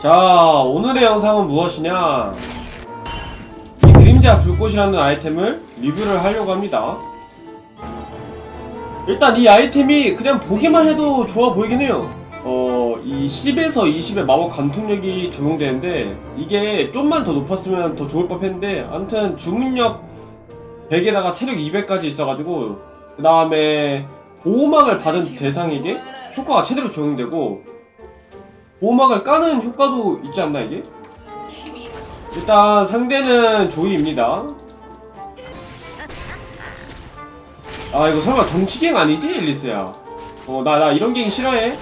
자 오늘의 영상은 무엇이냐? 이 그림자 불꽃이라는 아이템을 리뷰를 하려고 합니다. 일단 이 아이템이 그냥 보기만 해도 좋아 보이긴 해요. 어, 이 10에서 20의 마법 간통력이 적용되는데 이게 좀만 더 높았으면 더 좋을 법했는데 아무튼 주문력 100에다가 체력 200까지 있어가지고 그 다음에 보호막을 받은 대상에게 효과가 제대로 적용되고 보호막을 까는 효과도 있지 않나 이게? 일단 상대는 조이입니다. 아 이거 설마 정치갱 아니지 앨리스야? 어나나 이런 갱 싫어해.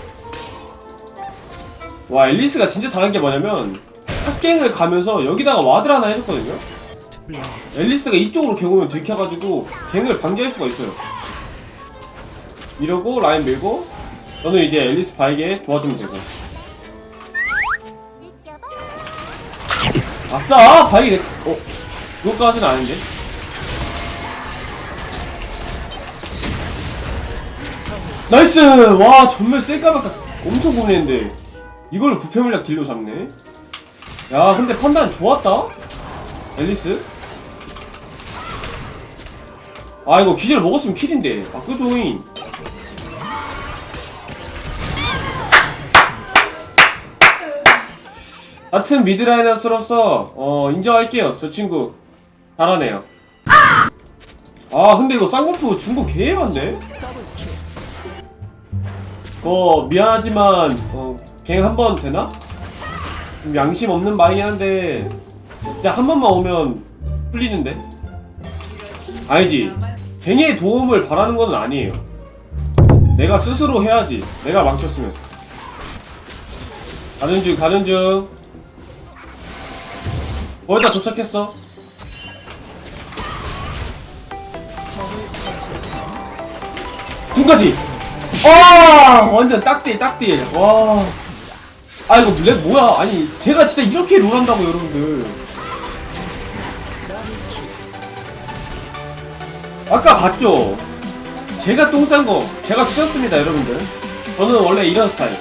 와 앨리스가 진짜 잘한 게 뭐냐면 탑갱을 가면서 여기다가 와드 하나 해줬거든요. 앨리스가 이쪽으로 갱 오면 들켜가지고 갱을 방지할 수가 있어요. 이러고 라인 밀고 너는 이제 앨리스 바에게 도와주면 되고 아싸! 바이게 내... 어? 그것까지는 아닌데? 나이스! 와 전멸 셀까 말까 엄청 고민했는데 이걸로 부패 물약 딜로 잡네 야 근데 판단 좋았다 앨리스 아 이거 기절 먹었으면 킬인데 아 그조잉 같은 미드라이너스로서 어 인정할게요. 저 친구. 잘하네요. 아 근데 이거 쌍꺼풀 중고 개해봤네 어 미안하지만 어갱 한 번 되나? 좀 양심 없는 말이긴 한데 진짜 한 번만 오면 풀리는데? 아니지. 갱의 도움을 바라는 건 아니에요. 내가 스스로 해야지. 내가 망쳤으면. 가는 중 가는 중 거의 다 도착했어. 군까지. 아 완전 딱대 딱대. 와. 아 이거 랩 뭐야? 아니 제가 진짜 이렇게 롤한다고 여러분들. 아까 봤죠? 제가 똥 싼 거 제가 주셨습니다 여러분들. 저는 원래 이런 스타일.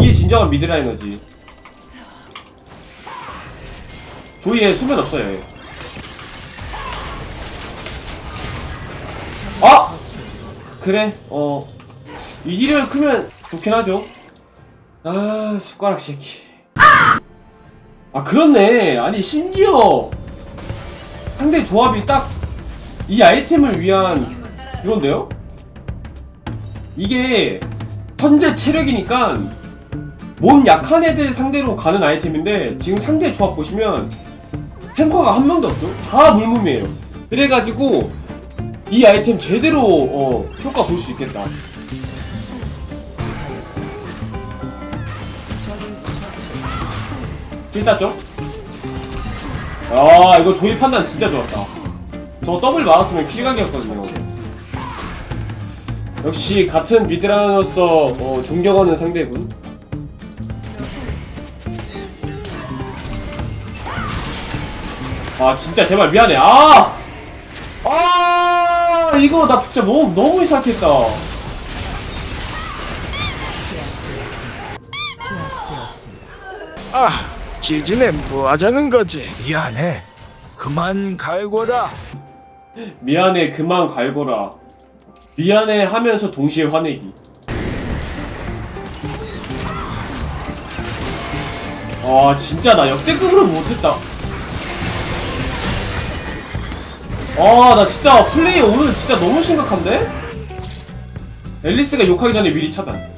이게 진정한 미드라이너지. 조이에 수면 없어요. 얘. 아! 그래, 어. 이지를 크면 좋긴 하죠. 아, 숟가락 새끼. 아, 그렇네. 아니, 심지어 상대 조합이 딱 이 아이템을 위한 이건데요? 이게 현재 체력이니까 몸 약한 애들 상대로 가는 아이템인데 지금 상대 조합 보시면 탱커가 한 명도 없죠? 다 물몸이에요. 그래가지고 이 아이템 제대로 어, 효과 볼 수 있겠다. 킬 땄죠? 아 이거 조이 판단 진짜 좋았다. 저 더블 맞았으면 킬각이었거든요. 역시 같은 미드라너로서 어, 존경하는 상대군. 아 진짜 제발 미안해 아! 아 이거 나 진짜 너무 너무 이상했다 아, 지진에 뭐 하자는 거지? 미안해. 그만 갈거라. 미안해 그만 갈거라 미안해 하면서 동시에 화내기 아 진짜 나 역대급으로 못했다 아 나 진짜 플레이 오늘 진짜 너무 심각한데? 앨리스가 욕하기 전에 미리 차단.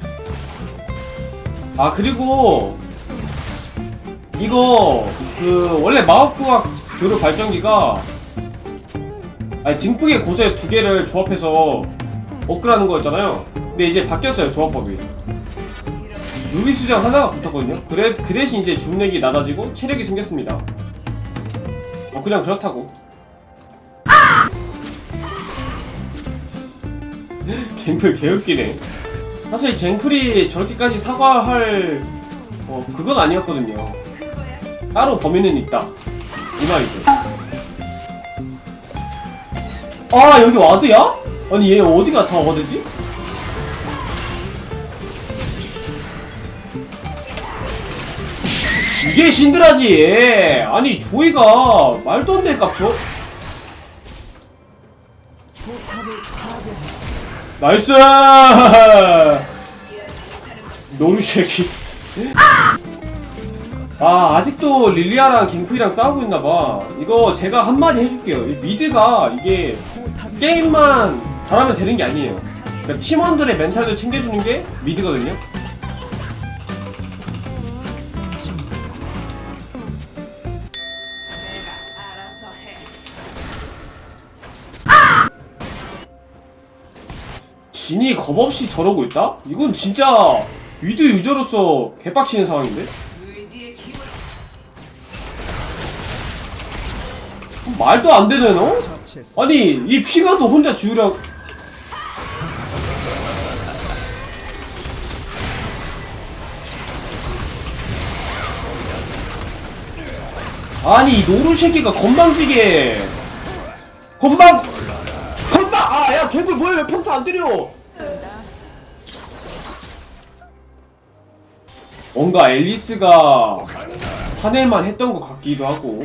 아 그리고 이거 그 원래 마법구학 교류 발전기가 아니 징풍의 고세 두 개를 조합해서 업그라는 거였잖아요. 근데 이제 바뀌었어요 조합법이. 루비 수정 하나가 붙었거든요. 그래, 그 대신 이제 중력이 낮아지고 체력이 생겼습니다. 어 그냥 그렇다고 갱플 개웃기네. 사실 갱플이 저렇게까지 사과할 어 그건 아니었거든요. 따로 범인은 있다. 이 말이죠. 아 여기 와드야? 아니 얘 어디가 다 와드지? 이게 신드라지 아니 조이가 말도 안돼 깝쳐 나이스! 노루쉐키. 아 아직도 릴리아랑 갱프이랑 싸우고 있나봐. 이거 제가 한마디 해줄게요. 이 미드가 이게 게임만 잘하면 되는 게 아니에요. 그러니까 팀원들의 멘탈도 챙겨주는 게 미드거든요 진이 겁없이 저러고 있다? 이건 진짜 위드 유저로서 개빡치는 상황인데? 말도 안 너? 아니 이 피가도 혼자 지우려 아니 이 노루 새끼가 건방지게 건방 건방 아야 개불 뭐야 왜 평타 안 때려 뭔가 앨리스가 화낼만 했던 것 같기도 하고.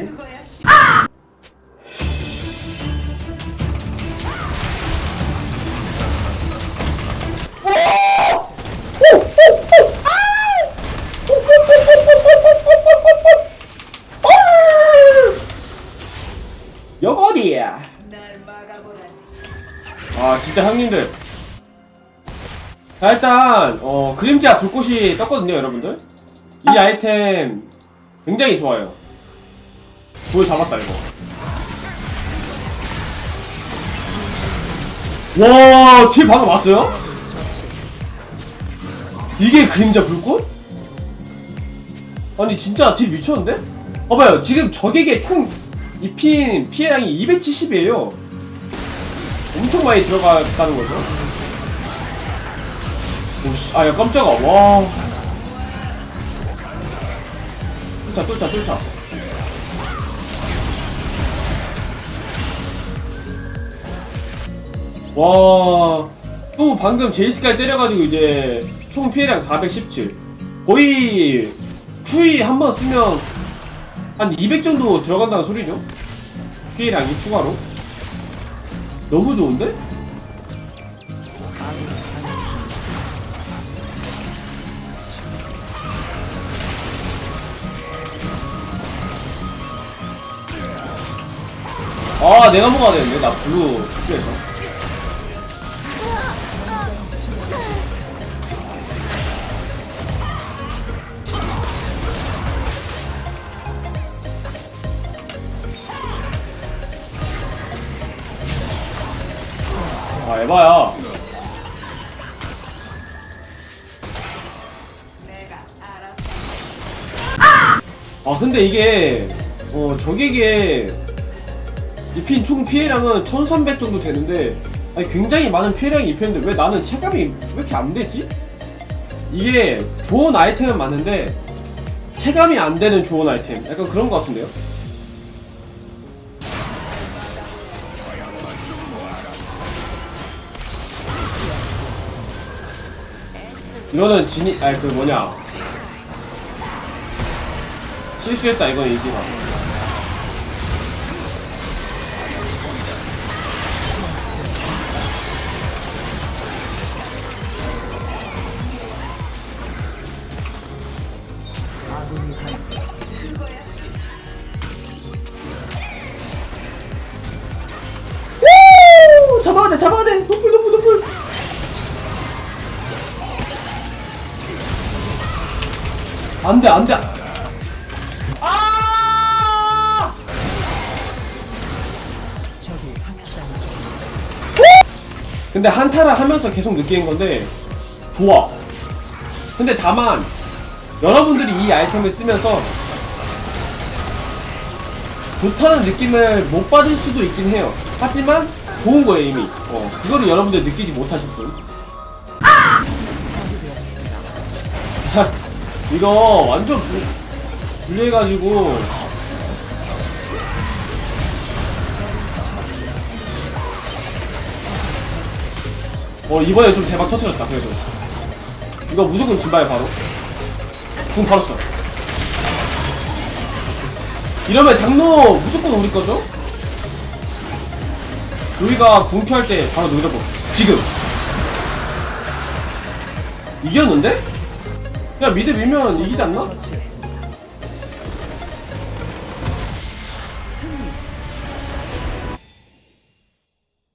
여기 어디야? 아 진짜 형님들 자 일단 어 그림자 불꽃이 떴거든요 여러분들. 이 아이템 굉장히 좋아요. 보여 잡았다 이거. 와, 뒤에 방금 왔어요? 이게 그림자 불꽃? 아니 진짜 딜 미쳤는데? 봐봐요. 지금 적에게 총 입힌 피해량이 270이에요. 엄청 많이 들어갔다는 거죠 오씨 아야 깜짝아 와 쫓아 쫓아 쫓아 와, 또 방금 제이스까지 때려가지고 이제 총 피해량 417. 거의 Q 한번 쓰면 한 200 정도 들어간다는 소리죠? 피해량이 추가로. 너무 좋은데? 아, 내가 먹어야 되는데, 나 블루 숙제에서. 아, 에바야. 아, 근데 이게, 어, 적에게 입힌 총 피해량은 1300 정도 되는데, 아니, 굉장히 많은 피해량이 입혔는데, 왜 나는 체감이 왜 이렇게 안 되지? 이게 좋은 아이템은 맞는데, 체감이 안 되는 좋은 아이템. 약간 그런 것 같은데요? 이거는 진이 아니 그 뭐냐 실수했다 이건 이지마 잡아야 돼 잡아야 돼. 노플 노플 노플. 안 돼 안 돼. 아! 근데 한타를 하면서 계속 느끼는 건데 좋아. 근데 다만 여러분들이 이 아이템을 쓰면서 좋다는 느낌을 못 받을 수도 있긴 해요. 하지만 좋은 거예요 이미. 어, 그거를 여러분들 느끼지 못하실 분. 이거 완전 부, 불리해가지고. 어 이번에 좀 대박 터트렸다 그래도. 이거 무조건 진바에 바로. 궁 바로 써 이러면 장로 무조건 우리 거죠? 조이가 궁큐할 때 바로 노려보 지금 이겼는데? 야 미드 밀면 이기지 않나?